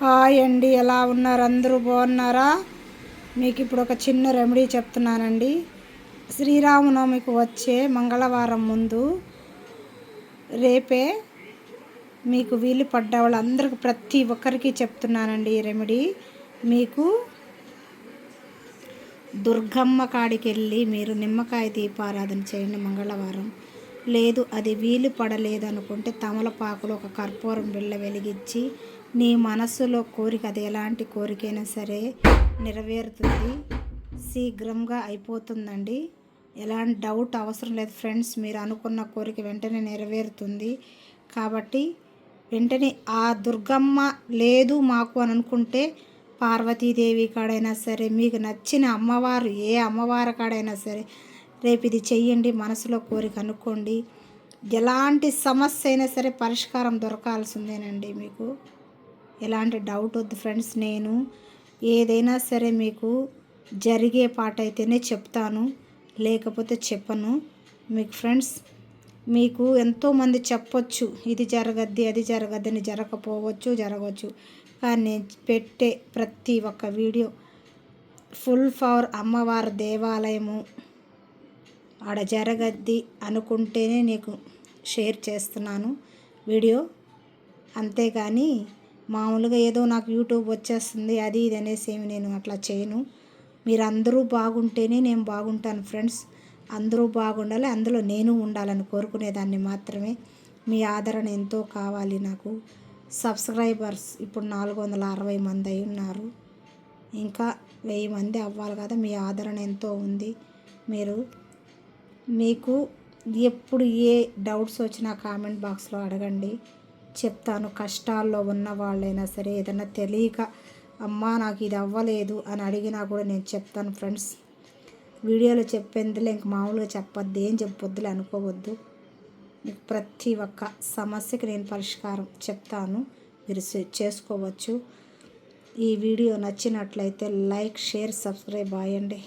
Hi అండి ఎలా ఉన్నారు? అందరూ బాగున్నారా? మీకు ఇప్పుడు ఒక చిన్న రెమెడీ చెప్తున్నానండి. శ్రీరామనవమికి వచ్చే మంగళవారం ముందు రేపే మీకు వీలు పడ్డ వాళ్ళందరికీ ప్రతి ఒక్కరికి చెప్తున్నానండి ఈ రెమెడీ. మీకు దుర్గమ్మ కాడికి వెళ్ళి మీరు నిమ్మకాయ దీపారాధన చేయండి మంగళవారం. లేదు అది వీలు పడలేదనుకుంటే తమలపాకులో ఒక కర్పూరం బిళ్ళ వెలిగించి నీ మనస్సులో కోరిక అది ఎలాంటి కోరికైనా సరే నెరవేరుతుంది. శీఘ్రంగా అయిపోతుందండి. ఎలాంటి డౌట్ అవసరం లేదు ఫ్రెండ్స్ మీరు అనుకున్న కోరిక వెంటనే నెరవేరుతుంది. కాబట్టి వెంటనే ఆ దుర్గమ్మ లేదు మాకు అని అనుకుంటే పార్వతీదేవి కాడైనా సరే మీకు నచ్చిన అమ్మవారు ఏ అమ్మవారి కాడైనా సరే రేపు ఇది చెయ్యండి మనసులో కోరిక అనుకోండి. ఎలాంటి సమస్య అయినా సరే పరిష్కారం దొరకాల్సిందేనండి మీకు. ఎలాంటి డౌట్ వద్దు ఫ్రెండ్స్ నేను ఏదైనా సరే మీకు జరిగే పాట అయితేనే చెప్తాను లేకపోతే చెప్పను. మీకు ఫ్రెండ్స్ మీకు ఎంతోమంది చెప్పొచ్చు ఇది జరగద్ది అది జరగద్ది అని జరగకపోవచ్చు జరగవచ్చు. కానీ నేను పెట్టే ప్రతి ఒక్క వీడియో ఫుల్ ఫవర్ అమ్మవారి దేవాలయము ఆడ జరగద్ది అనుకుంటేనే నీకు షేర్ చేస్తున్నాను. వీడియో అంతేగాని మామూలుగా ఏదో నాకు యూట్యూబ్ వచ్చేస్తుంది అది ఇది అనేసి ఏమి నేను అట్లా చేయను. మీరు అందరూ బాగుంటేనే నేను బాగుంటాను ఫ్రెండ్స్. అందరూ బాగుండాలి అందులో నేను ఉండాలని కోరుకునేదాన్ని మాత్రమే. మీ ఆదరణ ఎంతో కావాలి నాకు. సబ్స్క్రైబర్స్ ఇప్పుడు నాలుగు వందల అరవై మంది అయి ఉన్నారు. ఇంకా వెయ్యి మంది అవ్వాలి కదా మీ ఆదరణ ఎంతో ఉంది. మీరు మీకు ఎప్పుడు ఏ డౌట్స్ వచ్చినా కామెంట్ బాక్స్లో అడగండి. చెప్తాను కష్టాల్లో ఉన్న వాళ్ళైనా సరే ఏదైనా తెలియక అమ్మా నాకు ఇది అవ్వలేదు అని అడిగినా కూడా నేను చెప్తాను ఫ్రెండ్స్. వీడియోలో చెప్పేందులో ఇంక మామూలుగా చెప్పొద్దు ఏం చెప్పొద్దులే అనుకోవద్దు. మీకు ప్రతి ఒక్క సమస్యకి నేను పరిష్కారం చెప్తాను. మీరు చేసుకోవచ్చు. ఈ వీడియో నచ్చినట్లయితే లైక్ షేర్ సబ్స్క్రైబ్ అయ్యండి.